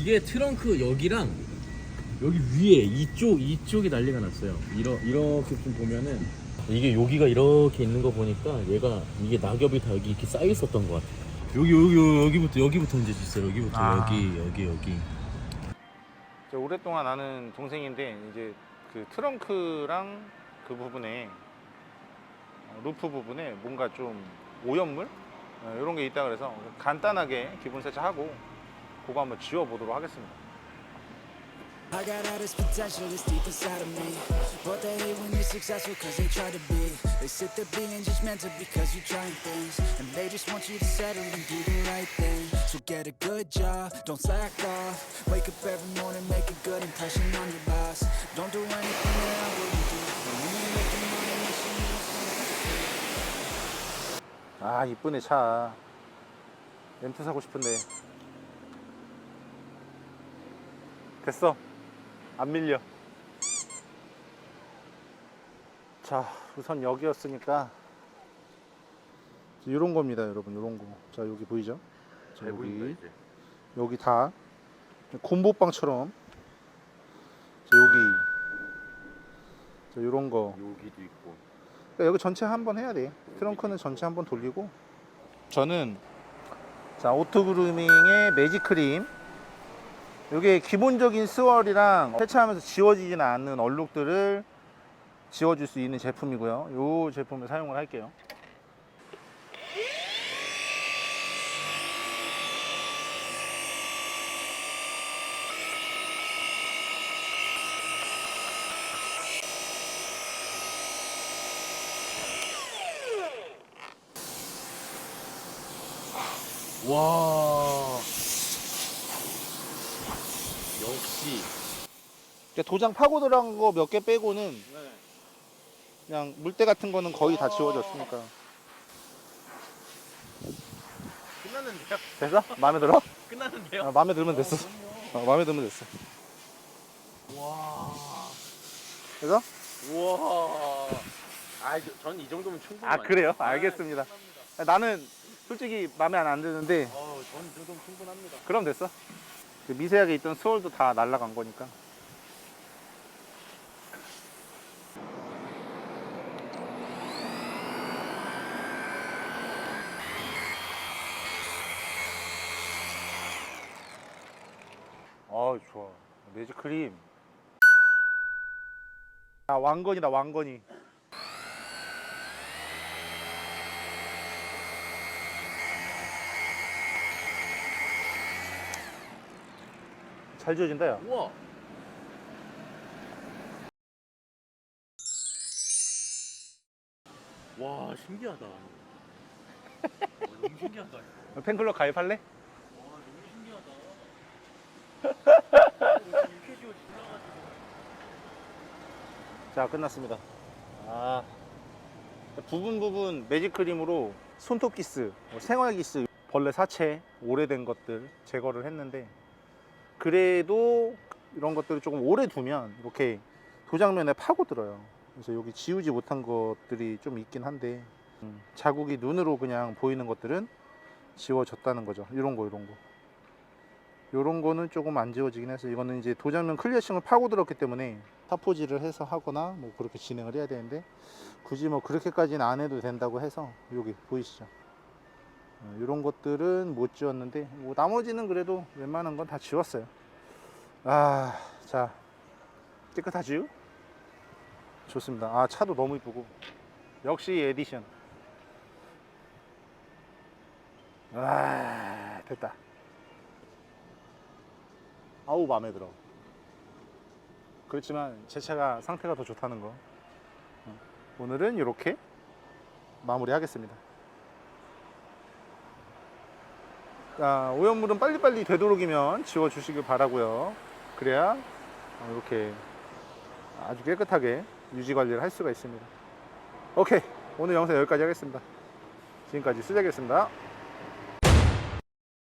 이게 트렁크 여기랑 여기 위에 이쪽 이쪽이 난리가 났어요. 이러 이렇게 좀 보면은 이게 여기가 이렇게 있는 거 보니까 얘가 이게 낙엽이 다 여기 이렇게 쌓여 있었던 것 같아. 여기 여기 여기부터 여기부터 이제 있어요. 여기부터 아. 여기 여기 여기. 저 오랫동안 아는 동생인데 이제 그 트렁크랑 그 부분에 어, 루프 부분에 뭔가 좀 오염물 이런 게 있다 그래서 간단하게 기분 세차하고 그거 한번 지워 보도록 하겠습니다. I got all this potential that's deep inside of me But they hate when you're successful cause they try to be They sit there being judgmental because you're trying things And they just want you to settle and do the right thing So get a good job, don't slack off Wake up every morning, make a good impression on your boss Don't do anything that I wouldn't do And when you're making money, make sure you don't 아 이쁘네 차. 램프 사고 싶은데 됐어. 안 밀려. 자 우선 여기였으니까 이런 겁니다 여러분 이런 거. 자 여기 보이죠? 자, 여기 이제. 여기 다 곰보빵처럼 자, 여기 자 이런 거 여기도 있고. 그러니까 여기 전체 한번 해야 돼. 트렁크는 전체 한번 돌리고. 저는 자 오토그루밍의 매직 크림. 이게 기본적인 스월이랑 세차하면서 지워지지는 않는 얼룩들을 지워줄 수 있는 제품이고요. 이 제품을 사용을 할게요. 와. 역시. 그러니까 도장 파고 들어간 거 몇 개 빼고는 그냥 물때 같은 거는 거의 다 지워졌으니까. 끝났는데요? 됐어? 마음에 들어? 끝났는데요? 아, 마음에 들면 됐어. 어, 마음에 들면 됐어. 와. 그래서? 우와. 아, 전 이 정도면 충분히. 아 그래요? 알겠습니다. 나는 솔직히 마음에 안, 안 드는데 어, 전이 정도면 충분합니다. 그럼 됐어. 그 미세하게 있던 스월도 다 날라간 거니까. 아 좋아. 매직 크림. 아 왕건이다 왕건이. 잘 지워진다 야. 우와. 와, 신기하다. 와, 너무 신기하다. 와, 팬클럽 가입할래? 너무 신기하다. 이렇게 지워 올라가지고. 자 끝났습니다 아 부분 부분 매직 크림으로 손톱 기스 뭐 생활 기스 벌레 사체 오래된 것들 제거를 했는데 그래도 이런 것들을 조금 오래 두면 이렇게 도장면에 파고들어요. 그래서 여기 지우지 못한 것들이 좀 있긴 한데 음, 자국이 눈으로 그냥 보이는 것들은 지워졌다는 거죠. 이런 거 이런 거. 요런 거는 조금 안 지워지긴 해서 이거는 이제 도장면 클리어층을 파고들었기 때문에 타포지를 해서 하거나 뭐 그렇게 진행을 해야 되는데 굳이 뭐 그렇게까지는 안 해도 된다고 해서 여기 보이시죠 이런 것들은 못 지웠는데 뭐 나머지는 그래도 웬만한 건 다 지웠어요 아 자 깨끗하지요? 좋습니다 아 차도 너무 이쁘고 역시 에디션 아 됐다 아우 마음에 들어. 그렇지만 제 차가 상태가 더 좋다는 거. 어, 오늘은 이렇게 마무리 하겠습니다. 자, 오염물은 빨리빨리 되도록이면 지워주시길 바라고요. 그래야 어, 이렇게 아주 깨끗하게 유지 관리를 할 수가 있습니다. 오케이, 오늘 영상 여기까지 하겠습니다. 지금까지 수작이었습니다.